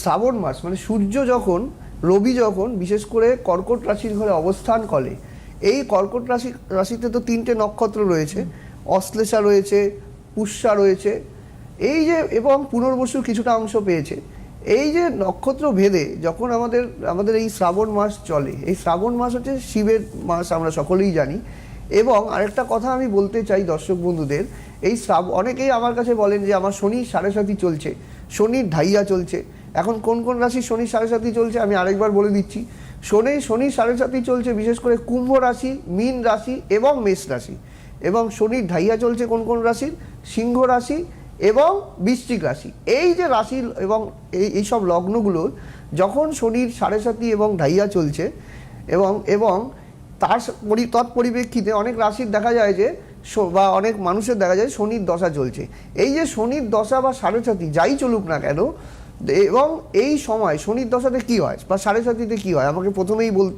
শ্রাবণ মাস মানে সূর্য যখন, রবি যখন, বিশেষ করে কর্কট রাশির ঘরে অবস্থান করে, এই কর্কট রাশি, রাশিতে তো তিনটে নক্ষত্র রয়েছে, অশ্লেষা রয়েছে, পুষ্যা রয়েছে, এই যে, এবং পুনর্বসু কিছুটা অংশ পেয়েছে, এই যে নক্ষত্র ভেদে যখন আমাদের আমাদের এই শ্রাবণ মাস চলে, এই শ্রাবণ মাস হচ্ছে শিবের মাস আমরা সকলেই জানি, এবং আরেকটা কথা আমি বলতে চাই দর্শক বন্ধুদের, এই শ্রাব, অনেকেই আমার কাছে বলেন যে আমার শনি সাড়ে সাথী চলছে, শনির ঢাইয়া চলছে এখন কোন কোন রাশি শনি সাড়ে সাথী চলছে আমি আরেকবার বলে দিচ্ছি। শনি শনি সাড়ে সাথী চলছে, বিশেষ করে কুম্ভ রাশি, মীন রাশি এবং মেষ রাশি। এবং শনির ঢাইয়া চলছে কোন কোন রাশির? সিংহ রাশি এবং বৃশ্চিক রাশি। এই যে রাশি এবং এই এইসব লগ্নগুলোর যখন শনির সাড়ে সাথী এবং ঢাইয়া চলছে এবং এবং তার তৎপরিপ্রেক্ষিতে অনেক রাশির দেখা যায় যে বা অনেক মানুষের দেখা যায় শনির দশা চলছে। এই যে শনির দশা বা সাড়ে সাথী যাই চলুক না কেন এবং এই সময় শনির দশাতে কি হয়? বা সাড়ে সাথীতে কি হয়? আমাকে প্রথমেই বল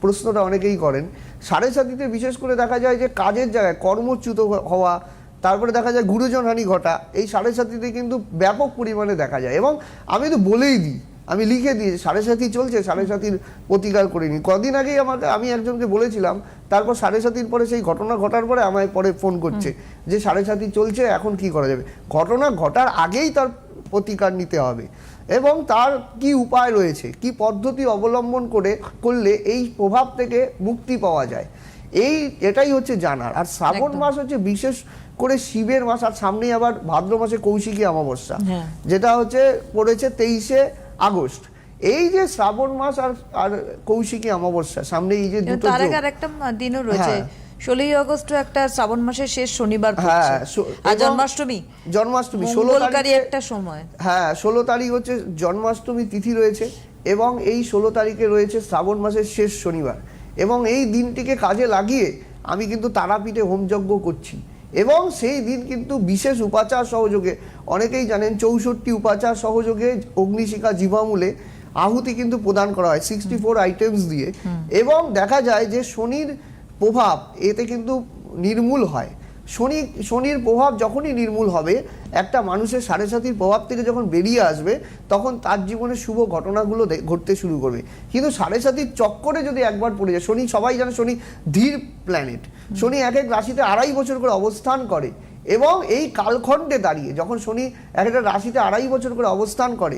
প্রশ্নটা অনেকেই করেন। সাড়ে সাথীতে বিশেষ করে দেখা যায় যে কাজের জায়গায় কর্মচ্যুত হওয়া তারপরে দেখা যায় গুরুজনহানি ঘটা এই সাড়ে সাথীতে কিন্তু ব্যাপক পরিমাণে দেখা যায়। এবং আমি তো বলেই দিই আমি লিখে দিই সাড়ে সাথী চলছে সাড়ে সাথীর প্রতিকার করিনি কদিন আগেই আমাকে আমি একজনকে বলেছিলাম তারপর সাড়ে সাথীর পরে সেই ঘটনা ঘটার পরে আমায় পরে ফোন করছে যে সাড়ে সাথী চলছে এখন কি করা যাবে? ঘটনা ঘটার আগেই তার প্রতিকার নিতে হবে। এবং তার কি উপায় রয়েছে কি পদ্ধতি অবলম্বন করে করলে এই প্রভাব থেকে মুক্তি পাওয়া যায়। এই এটাই হচ্ছে জানার। আর শ্রাবণ মাস হচ্ছে বিশেষ করে শিবের মাস আর সামনেই আবার ভাদ্র মাসে কৌশিকী অমাবস্যা। হ্যাঁ। যেটা হচ্ছে পড়েছে তেইশে আগস্ট। এই যে শ্রাবণ মাস আর আর কৌশিকী অমাবস্যা সামনে এই যে দুটো তার দিনও রয়েছে। হ্যাঁ। ষোলোই আগস্ট একটা শ্রাবণ মাসের শেষ শনিবার হ্যাঁ আর জন্মাষ্টমী? জন্মাষ্টমী ষোলো তারিখে একটা সময়। হ্যাঁ ষোলো তারিখ হচ্ছে জন্মাষ্টমী তিথি রয়েছে এবং এই ষোলো তারিখে রয়েছে শ্রাবণ মাসের শেষ শনিবার। এবং এই দিনটিকে কাজে লাগিয়ে আমি কিন্তু তারাপীঠে হোমযজ্ঞ করছি। এবং সেই দিন কিন্তু বিশেষ উপাচার সহযোগে অনেকেই জানেন চৌষট্টি উপাচার সহযোগে অগ্নিশিখা জীবামূলে আহুতি কিন্তু প্রদান করা হয় সিক্সটি ফোর আইটেমস দিয়ে এবং দেখা যায় যে শনির প্রভাব এতে কিন্তু নির্মূল হয়। শনি, শনির প্রভাব যখনই নির্মূল হবে, একটা মানুষের সাড়ে সাতির প্রভাব থেকে যখন বেরিয়ে আসবে, তখন তার জীবনে শুভ ঘটনাগুলো ঘটতে শুরু করবে। কিন্তু সাড়ে সাতির চক্করে যদি একবার পড়ে যায়, শনি, সবাই জানে শনি ধীর প্ল্যানেট শনি এক এক রাশিতে আড়াই বছর করে অবস্থান করে এবং এই কালখণ্ডে দাঁড়িয়ে, যখন শনি এক একটা রাশিতে আড়াই বছর করে অবস্থান করে,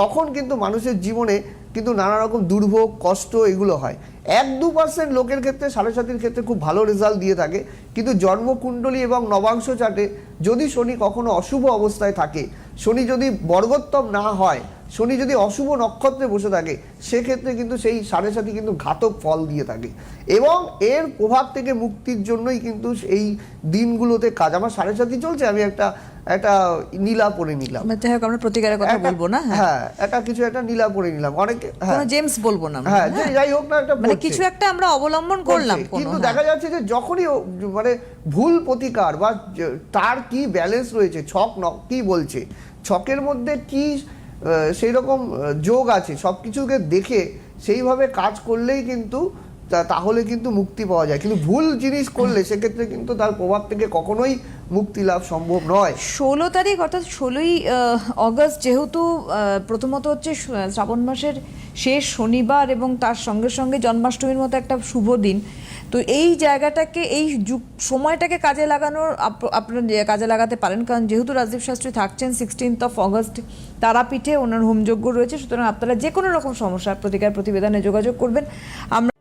তখন কিন্তু মানুষের জীবনে কিন্তু নানা রকম দুর্ভোগ, কষ্ট এগুলো হয়। এক দু পার্সেন্ট লোকের ক্ষেত্রে, সাড়ে সাতির ক্ষেত্রে খুব ভালো রেজাল্ট দিয়ে থাকে। কিন্তু জন্মকুণ্ডলী এবং নবাংশ চাটে, যদি শনি কখনো অশুভ অবস্থায় থাকে, শনি যদি বর্গোত্তম না হয়, শনি যদি অশুভ নক্ষত্রে বসে থাকে, সেক্ষেত্রে কিন্তু সেই সাড়ে সাথী কিন্তু ঘাতক ফল দিয়ে থাকে। এবং এর প্রভাব থেকে মুক্তির জন্যই কিন্তু এই দিনগুলোতে কাজ। আমার সাড়ে সাথী চলছে, আমি একটা একটা নীলা পরে নিলাম মানে যাই হোক আমরা প্রতিকারের কথা বলব না হ্যাঁ। হ্যাঁ একটা কিছু একটা নীলা পরে নিলাম অনেকে হ্যাঁ কোনো জেমস বলব না হ্যাঁ হ্যাঁ। যাই হোক না একটা মানে কিছু একটা আমরা অবলম্বন করলাম। কিন্তু হ্যাঁ। দেখা যাচ্ছে যে যখনই মানে ভুল প্রতিকার বা তার কি ব্যালেন্স রয়েছে ছক ন- কি বলছে ছকের মধ্যে কি সেই রকম যোগ আছে সব কিছুকে দেখে সেইভাবে কাজ করলেই কিন্তু তাহলে কিন্তু মুক্তি পাওয়া যায় কিন্তু ভুল জিনিস করলে সেক্ষেত্রে কিন্তু তার প্রভাব থেকে কখনোই মুক্তি লাভ সম্ভব নয়। ষোলো তারিখ অর্থাৎ ষোলোই অগস্ট যেহেতু প্রথমত হচ্ছে শ্রাবণ মাসের শেষ শনিবার এবং তার সঙ্গে সঙ্গে জন্মাষ্টমীর মতো একটা শুভ দিন। তো এই জায়গাটাকে, এই সময়টাকে কাজে লাগানোর আপ- আপনারা কাজে লাগাতে পারেন। কারণ যেহেতু রাজদীপ শাস্ত্রী থাকছেন সিক্সটিন্থ অফ অগস্ট তারাপীঠে ওনার হোমযজ্ঞ রয়েছে। সুতরাং আপনারা যে কোনো রকম সমস্যার প্রতিকার প্রতিবেদনে যোগাযোগ করবেন। আমরা